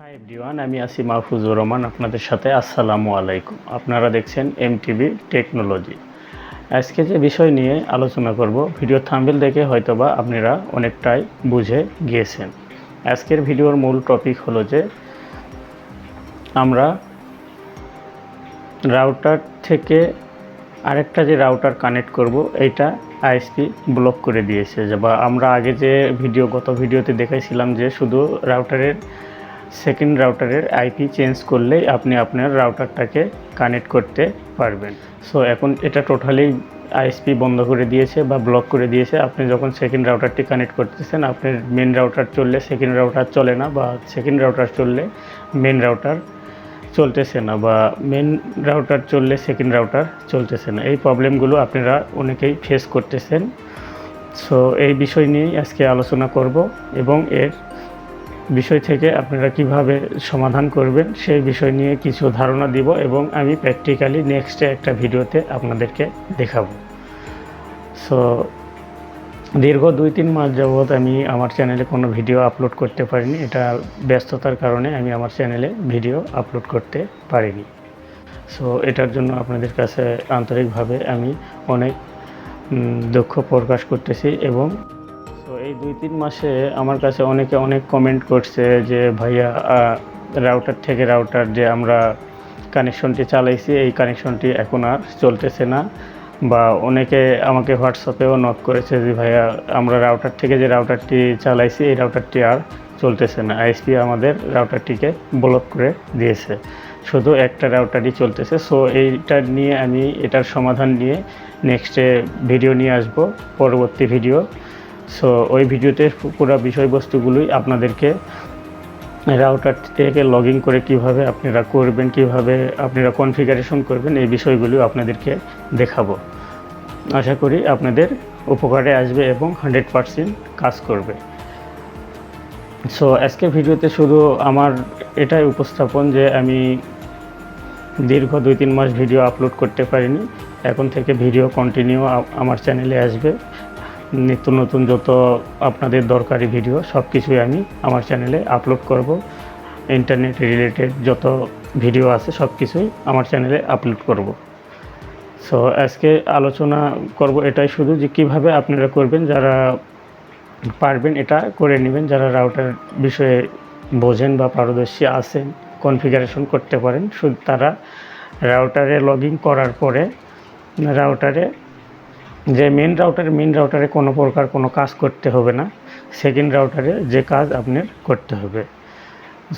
Hi everyone আমি আছি মাহফুজুর রহমান আপনাদের সাথে। আসসালামু আলাইকুম। আপনারা দেখছেন এমটিভি টেকনোলজি আজকে যে বিষয় নিয়ে আলোচনা করব, ভিডিও থাম্বেল দেখে হয়তোবা আপনারা অনেকটাই বুঝে গিয়েছেন। আজকের ভিডিওর মূল টপিক হলো যে, আমরা রাউটার থেকে আরেকটা যে রাউটার কানেক্ট করব, এইটা আইএসপি ব্লক করে দিয়েছে। বা আমরা আগে যে ভিডিও গত ভিডিওতে দেখাইছিলাম যে শুধু রাউটারের সেকেন্ড রাউটারের আইপি চেঞ্জ করলেই আপনি আপনার রাউটারটাকে কানেক্ট করতে পারবেন। সো এখন এটা টোটালি আইএসপি বন্ধ করে দিয়েছে বা ব্লক করে দিয়েছে। আপনি যখন সেকেন্ড রাউটারটি কানেক্ট করতেছেন আপনার মেন রাউটার চললে সেকেন্ড রাউটার চলে না বা সেকেন্ড রাউটার চললে মেন রাউটার চলতেছে না বা মেন রাউটার চললে সেকেন্ড রাউটার চলতেছে না। এই প্রবলেমগুলো আপনারা অনেকেই ফেস করতেছেন। সো এই বিষয় নিয়েই আজকে আলোচনা করব এবং এর বিষয় থেকে আপনারা কীভাবে সমাধান করবেন সেই বিষয় নিয়ে কিছু ধারণা দিব এবং আমি প্র্যাকটিক্যালি নেক্সটে একটা ভিডিওতে আপনাদেরকে দেখাবো। সো দীর্ঘ দুই তিন মাস যাবৎ আমি আমার চ্যানেলে কোনো ভিডিও আপলোড করতে পারিনি। এটা ব্যস্ততার কারণে আমি আমার চ্যানেলে ভিডিও আপলোড করতে পারিনি। সো এটার জন্য আপনাদের কাছে আন্তরিকভাবে আমি অনেক দুঃখ প্রকাশ করতেছি এবং তো এই দুই তিন মাসে আমার কাছে অনেকে অনেক কমেন্ট করছে যে, ভাইয়া রাউটার থেকে রাউটার যে আমরা কানেকশনটি চালাইছি, এই কানেকশনটি এখন আর চলতেছে না। বা অনেকে আমাকে হোয়াটসঅ্যাপেও নক করেছে যে, ভাইয়া, আমরা রাউটার থেকে যে রাউটারটি চালাইছি, এই রাউটারটি আর চলতেছে না। আইএসপি আমাদের রাউটারটিকে ব্লক করে দিয়েছে। শুধু একটা রাউটারই চলতেছে। সো এইটা নিয়ে আমি এটার সমাধান নিয়ে নেক্সটে ভিডিও নিয়ে আসব। পরবর্তী ভিডিও সো ওই ভিডিওতে পুরো বিষয়বস্তুগুলোই আপনাদেরকে রাউটার থেকে লগ ইন করে কীভাবে আপনারা করবেন, কীভাবে আপনারা কনফিগারেশন করবেন, এই বিষয়গুলো আপনাদেরকে দেখাবো। আশা করি আপনাদের উপকারে আসবে এবং হান্ড্রেড পারসেন্ট কাজ করবে। সো আজকের ভিডিওতে শুধু আমার এটাই উপস্থাপন যে আমি দীর্ঘ দুই তিন মাস ভিডিও আপলোড করতে পারিনি। এখন থেকে ভিডিও কন্টিনিউ আমার চ্যানেলে আসবে। নিত্য নতুন যত আপনাদের দরকারি ভিডিও সব কিছুই আমি আমার চ্যানেলে আপলোড করব। ইন্টারনেট রিলেটেড যত ভিডিও আছে সব কিছুই আমার চ্যানেলে আপলোড করব। সো আজকে আলোচনা করব এটাই শুধু যে কীভাবে আপনারা করবেন, যারা পারবেন এটা করে নেবেন, যারা রাউটার বিষয়ে বোঝেন বা পারদর্শী আছেন কনফিগারেশন করতে পারেন, শুধু তারা রাউটারে লগ করার পরে রাউটারে যে মেন রাউটারে মেন রাউটারে কোনো প্রকার কোনো কাজ করতে হবে না। সেকেন্ড রাউটারে যে কাজ আপনার করতে হবে।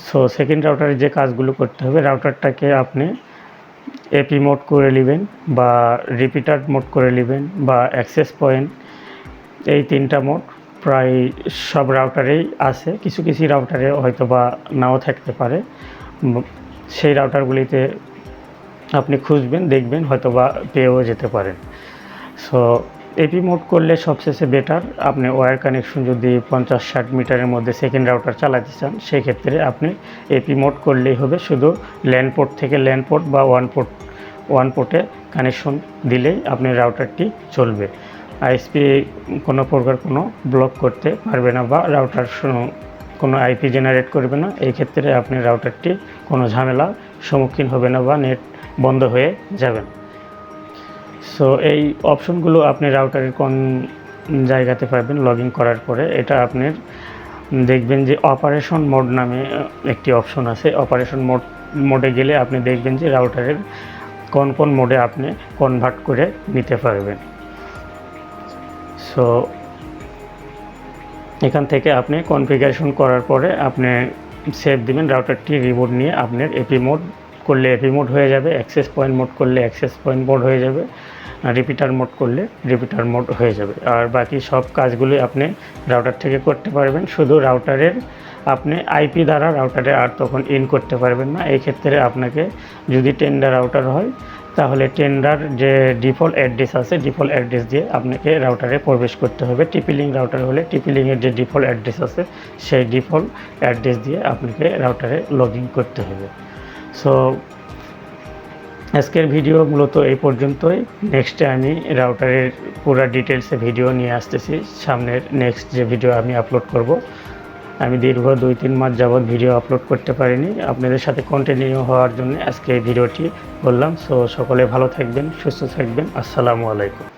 সো সেকেন্ড রাউটারে যে কাজগুলো করতে হবে রাউটারটাকে আপনি এপি মোড করে নেবেন বা রিপিটার মোড করে নেবেন বা অ্যাক্সেস পয়েন্ট এই তিনটা মোড প্রায় সব রাউটারেই আছে। কিছু কিছু রাউটারে হয়তো বা নাও থাকতে পারে। সেই রাউটারগুলিতে আপনি খুঁজবেন, দেখবেন হয়তো বা পেয়েও যেতে পারেন। সো এপি মোড করলে সবশেষে বেটার আপনি ওয়্যার কানেকশন যদি পঞ্চাশ, ষাট মিটারের মধ্যে সেকেন্ড রাউটার চালাতে চান, সেক্ষেত্রে আপনি এপি মোড করলেই হবে। শুধু ল্যান্ড পোর্ট থেকে ল্যান্ড পোর্ট বা ওয়ান পোর্ট ওয়ান পোর্টে কানেকশন দিলেই আপনি রাউটারটি চলবে। আইএসপি কোনো প্রকার কোনো ব্লক করতে পারবে না বা রাউটার কোনো আইপি জেনারেট করবে না। এই ক্ষেত্রে আপনি রাউটারটি কোনো ঝামেলার সম্মুখীন হবে না বা নেট বন্ধ হয়ে যাবে। না সো এই অপশনগুলো আপনি রাউটারের কোন জায়গাতে পাবেন লগ করার পরে, এটা আপনার দেখবেন যে অপারেশন মোড নামে একটি অপশন আছে। অপারেশন মোড মোডে গেলে আপনি দেখবেন যে রাউটারের কোন কোন মোডে আপনি কনভার্ট করে নিতে পারবেন। সো এখান থেকে আপনি কনফিগারেশন করার পরে আপনি সেভ দিবেন রাউটারটি রিবোট নিয়ে। আপনার এপি মোড করলে এপি মোড হয়ে যাবে অ্যাক্সেস পয়েন্ট মোড করলে অ্যাক্সেস পয়েন্ট মোড হয়ে যাবে। রিপিটার মোড করলে রিপিটার মোড হয়ে যাবে। আর বাকি সব কাজগুলি আপনি রাউটার থেকে করতে পারবেন। শুধু রাউটারের আপনি আইপি দ্বারা রাউটারে আর তখন ইন করতে পারবেন না। এই ক্ষেত্রে আপনাকে যদি টেন্ডার রাউটার হয়, তাহলে টেন্ডার যে ডিফল্ট অ্যাড্রেস আছে ডিফল্ট অ্যাড্রেস দিয়ে আপনাকে রাউটারে প্রবেশ করতে হবে। টিপিলিং রাউটার হলে টিপিলিংয়ের যে ডিফল্ট অ্যাড্রেস আছে, সেই ডিফল্ট অ্যাড্রেস দিয়ে আপনাকে রাউটারে লগ করতে হবে। সো আজকের ভিডিও মূলত এই পর্যন্তই। নেক্সটে আমি রাউটারের পুরো ডিটেলসে ভিডিও নিয়ে আসতেছি। সামনের নেক্সট যে ভিডিও আমি আপলোড করব, আমি দীর্ঘ দুই তিন মাস যাবৎ ভিডিও আপলোড করতে পারিনি। আপনাদের সাথে কন্টিনিউ হওয়ার জন্য আজকে এই ভিডিওটি বললাম সো সকলে ভালো থাকবেন, সুস্থ থাকবেন। আসসালামু আলাইকুম।